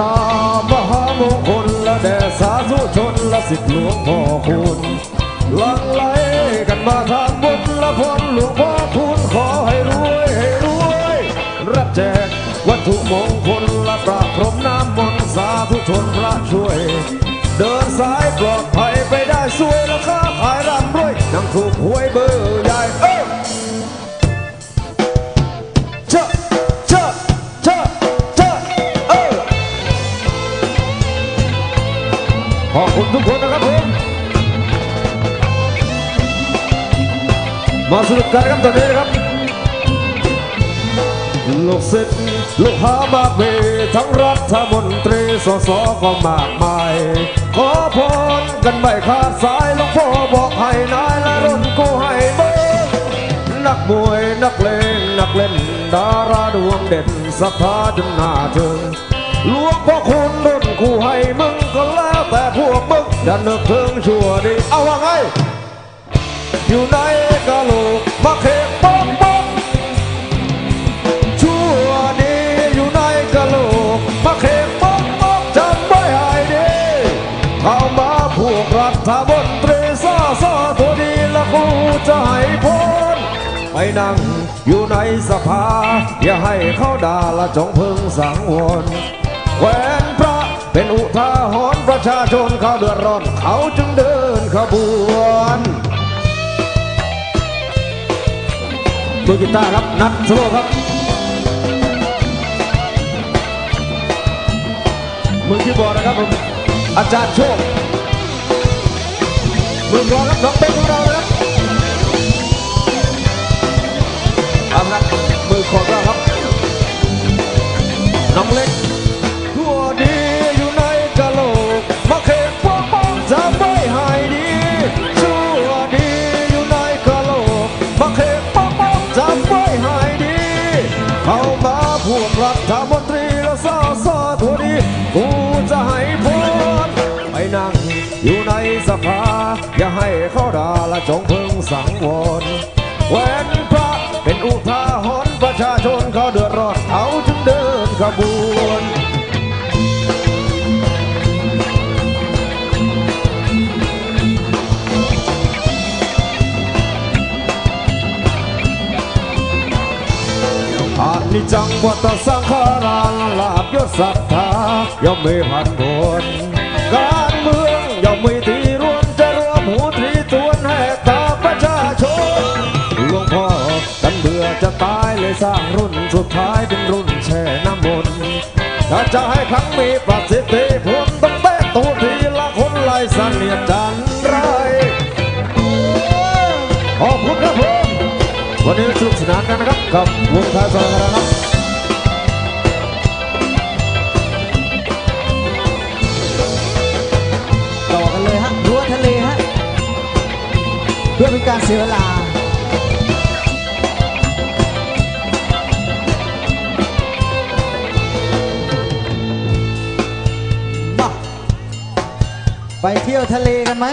ตามหามงคลและแด่สาธุชนและสิทธิหลวงพ่อคุณหลังไหลกันมาทางบุญและพรหลวงพ่อคุณขอให้รวยให้รวยรับแจกวัตถุมงคลและประพรมน้ำมนต์สาธุชนพระช่วย เดินสายปลอดภัยไปได้สวยแล้วค้าขายร่ำรวยนั่งถูกหวยเบอร์ใหญ่เอ้ย ขอบคุณทุกคนนะครับผมมาสนุกกันครับตอนนี้นะครับลูกศิษย์ลูกหามากมีทั้งรัฐมนตรีสสก็มากมาย ขอพรกันไม่ขาดสายหลวงพ่อบอกให้นายและรุ่นกูให้เบิกนักมวยนักเลงนักเล่น ดาราดวงเด่นสถาจนหน้าถึง หลวงพ่อคุณรุ่นกูให้มึงก็แล้วแต่พวกมึงจะนึกถึงชั่วดีเอาว่าไง อยู่ในกะโหลกมาเขกป้องป้องชั่วดีอยู่ในกะโหลกมาเขกป๊อกป๊อกจำไว้ให้ดีเข้ามาพวกรัฐมนตรีซ่าซ่าตัวดีและกูจะให้พ้นไปนั่งอยู่ในสภา อย่าให้เขาด่าละจงพึงสังวร แขวนพระเป็นอุทาหรณ์ประชาชนเขาเดือดร้อน เขาจึงเดินขบวนมือกีตาร์ครับ นัดสโลครับมือคีย์บอร์ดนะครับผมอาจารย์โชคมือกลองครับน้องเต้นของเรานะครับ ภา อย่าให้เขาด่าและจงพึงสังวรแหวนพระเป็นอุทาหรณ์ประชาชนเขาเดือดร้อนเขาจึงเดินขบวนอานิจจังวัตสังขาราลาบยศศรัทธาย่อมมีพันผลการเมืองย่อมมีที่รวม สร้างรุ่นสุดท้ายเป็นรุ่นแช่น้ำมนต์ถ้าจะให้ครั้งมีประสิทธิผลต้องเตะตัวทีละคนไล่เสนียดจันไรขอบคุณครับผมวันนี้สนุกสนานกันนะครับกับวงไทยสารนะครับต่อกันเลยฮะรั้วทะเลฮะเพื่อเป็นการเสียเวลา ไปเที่ยวทะเลกันไหม